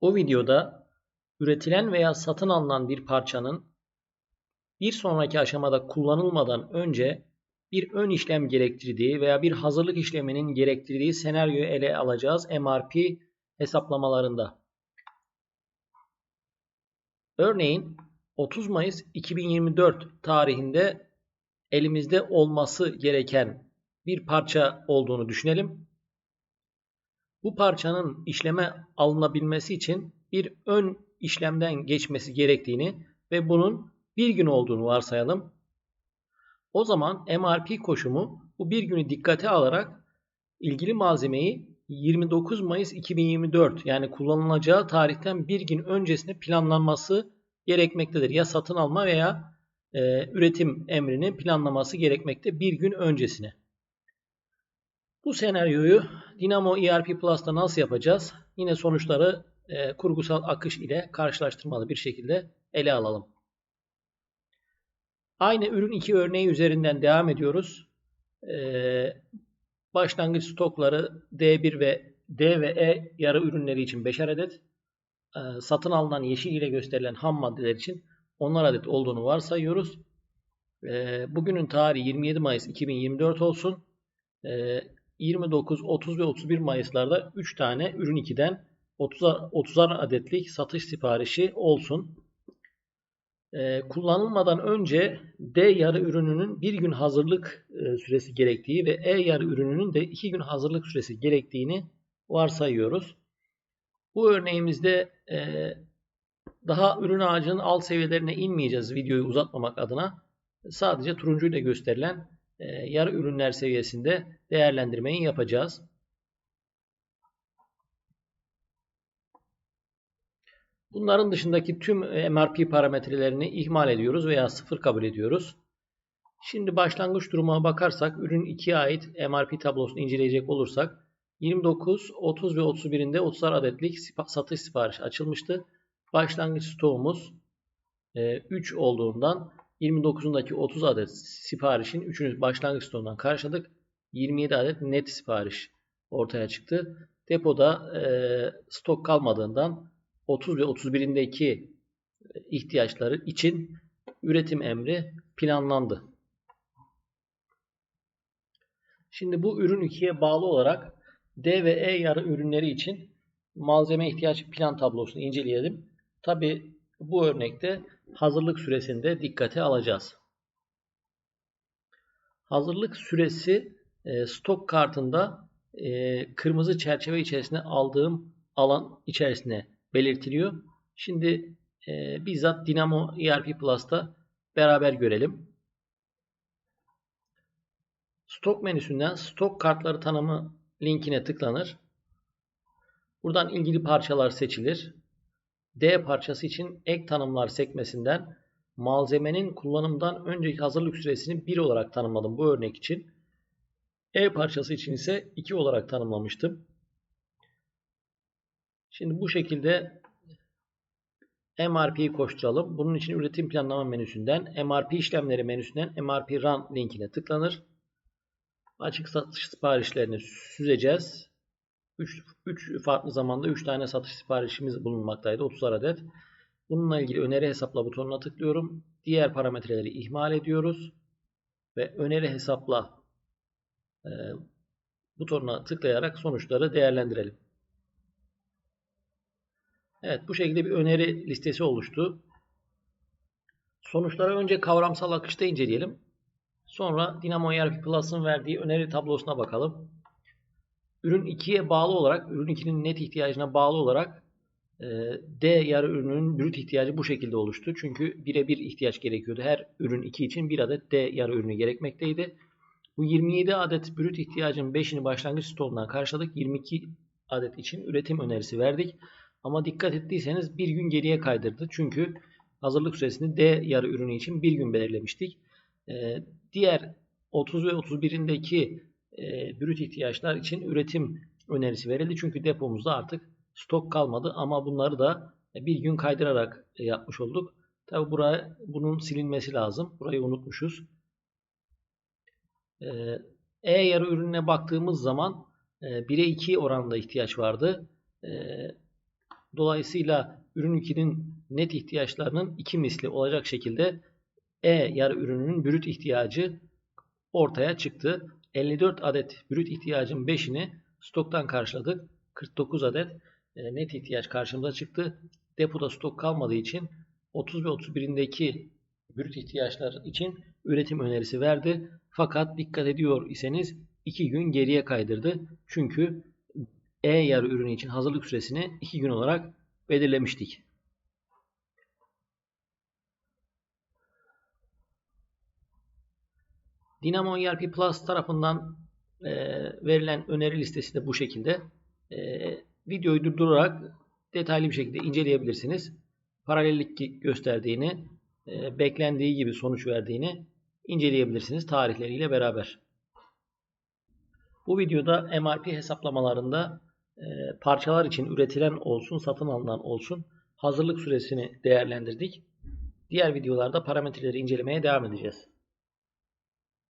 O videoda üretilen veya satın alınan bir parçanın bir sonraki aşamada kullanılmadan önce bir ön işlem gerektirdiği veya bir hazırlık işleminin gerektirdiği senaryoyu ele alacağız MRP hesaplamalarında. Örneğin 30 Mayıs 2024 tarihinde elimizde olması gereken bir parça olduğunu düşünelim. Bu parçanın işleme alınabilmesi için bir ön işlemden geçmesi gerektiğini ve bunun bir gün olduğunu varsayalım. O zaman MRP koşumu bu bir günü dikkate alarak ilgili malzemeyi 29 Mayıs 2024 yani kullanılacağı tarihten bir gün öncesine planlanması gerekmektedir. Ya satın alma veya e, üretim emrinin planlaması gerekmekte bir gün öncesine. Bu senaryoyu Dynamo ERP Plus'ta nasıl yapacağız? Yine sonuçları e, kurgusal akış ile karşılaştırmalı bir şekilde ele alalım. Aynı ürün 2 örneği üzerinden devam ediyoruz. Ee, başlangıç stokları D1 ve D ve E yarı ürünleri için 5'er adet. Ee, satın alınan yeşil ile gösterilen ham maddeler için 10'ar adet olduğunu varsayıyoruz. Ee, bugünün tarihi 27 Mayıs 2024 olsun. Ee, 29, 30 ve 31 Mayıs'larda 3 tane ürün 2'den 30'ar 30'ar adetlik satış siparişi olsun. Ee, kullanılmadan önce D yarı ürününün bir gün hazırlık e, süresi gerektiği ve E yarı ürününün de iki gün hazırlık süresi gerektiğini varsayıyoruz. Bu örneğimizde e, daha ürün ağacının alt seviyelerine inmeyeceğiz videoyu uzatmamak adına. Sadece turuncu ile gösterilen e, yarı ürünler seviyesinde değerlendirmeyi yapacağız. Bunların dışındaki tüm MRP parametrelerini ihmal ediyoruz veya sıfır kabul ediyoruz. Şimdi başlangıç durumuna bakarsak ürün 2'ye ait MRP tablosunu inceleyecek olursak 29, 30 ve 31'inde 30'ar adetlik satış siparişi açılmıştı. Başlangıç stoğumuz 3 e, olduğundan 29'undaki 30 adet siparişin 3'ünü başlangıç stoğundan karşıladık. 27 adet net sipariş ortaya çıktı. Depoda e, stok kalmadığından 30 ve 31'indeki ihtiyaçları için üretim emri planlandı. Şimdi bu ürün 2'ye bağlı olarak D ve E yarı ürünleri için malzeme ihtiyaç plan tablosunu inceleyelim. Tabi bu örnekte hazırlık süresinde dikkate alacağız. Hazırlık süresi e, stok kartında e, kırmızı çerçeve içerisinde aldığım alan içerisine belirtiliyor. Şimdi e, bizzat Dynamo ERP Plus'ta beraber görelim. Stok menüsünden stok kartları tanımı linkine tıklanır. Buradan ilgili parçalar seçilir. D parçası için ek tanımlar sekmesinden malzemenin kullanımdan önceki hazırlık süresini 1 olarak tanımladım bu örnek için. E parçası için ise 2 olarak tanımlamıştım. Şimdi bu şekilde MRP'yi koşturalım. Bunun için üretim planlama menüsünden MRP işlemleri menüsünden MRP Run linkine tıklanır. Açık satış siparişlerini süzeceğiz. 3 farklı zamanda 3 tane satış siparişimiz bulunmaktaydı. 30 adet. Bununla ilgili öneri hesapla butonuna tıklıyorum. Diğer parametreleri ihmal ediyoruz. Ve öneri hesapla e, butonuna tıklayarak sonuçları değerlendirelim. Evet bu şekilde bir öneri listesi oluştu. Sonuçları önce kavramsal akışta inceleyelim. Sonra Dynamo ERP Plus'ın verdiği öneri tablosuna bakalım. Ürün 2'ye bağlı olarak, ürün 2'nin net ihtiyacına bağlı olarak e, D yarı ürünün brüt ihtiyacı bu şekilde oluştu. Çünkü birebir ihtiyaç gerekiyordu. Her ürün 2 için bir adet D yarı ürünü gerekmekteydi. Bu 27 adet brüt ihtiyacın 5'ini başlangıç stoğundan karşıladık. 22 adet için üretim önerisi verdik. Ama dikkat ettiyseniz bir gün geriye kaydırdı. Çünkü hazırlık süresini D yarı ürünü için bir gün belirlemiştik. Ee, diğer 30 ve 31'indeki e, brüt ihtiyaçlar için üretim önerisi verildi. Çünkü depomuzda artık stok kalmadı ama bunları da bir gün kaydırarak e, yapmış olduk. Tabi buraya bunun silinmesi lazım. Burayı unutmuşuz. E yarı ürününe baktığımız zaman 1'e 2 oranında ihtiyaç vardı. Ee, Dolayısıyla ürün 2'nin net ihtiyaçlarının 2 misli olacak şekilde E yarı ürününün brüt ihtiyacı ortaya çıktı. 54 adet brüt ihtiyacın 5'ini stoktan karşıladık. 49 adet e, net ihtiyaç karşımıza çıktı. Depoda stok kalmadığı için 30 ve 31'indeki brüt ihtiyaçlar için üretim önerisi verdi. Fakat dikkat ediyor iseniz 2 gün geriye kaydırdı. Çünkü E yarı ürünü için hazırlık süresini 2 gün olarak belirlemiştik. Dinamo ERP Plus tarafından e, verilen öneri listesi de bu şekilde. E, videoyu durdurarak detaylı bir şekilde inceleyebilirsiniz. Paralellik gösterdiğini, e, beklendiği gibi sonuç verdiğini inceleyebilirsiniz tarihleriyle beraber. Bu videoda MRP hesaplamalarında e, parçalar için üretilen olsun, satın alınan olsun hazırlık süresini değerlendirdik. Diğer videolarda parametreleri incelemeye devam edeceğiz.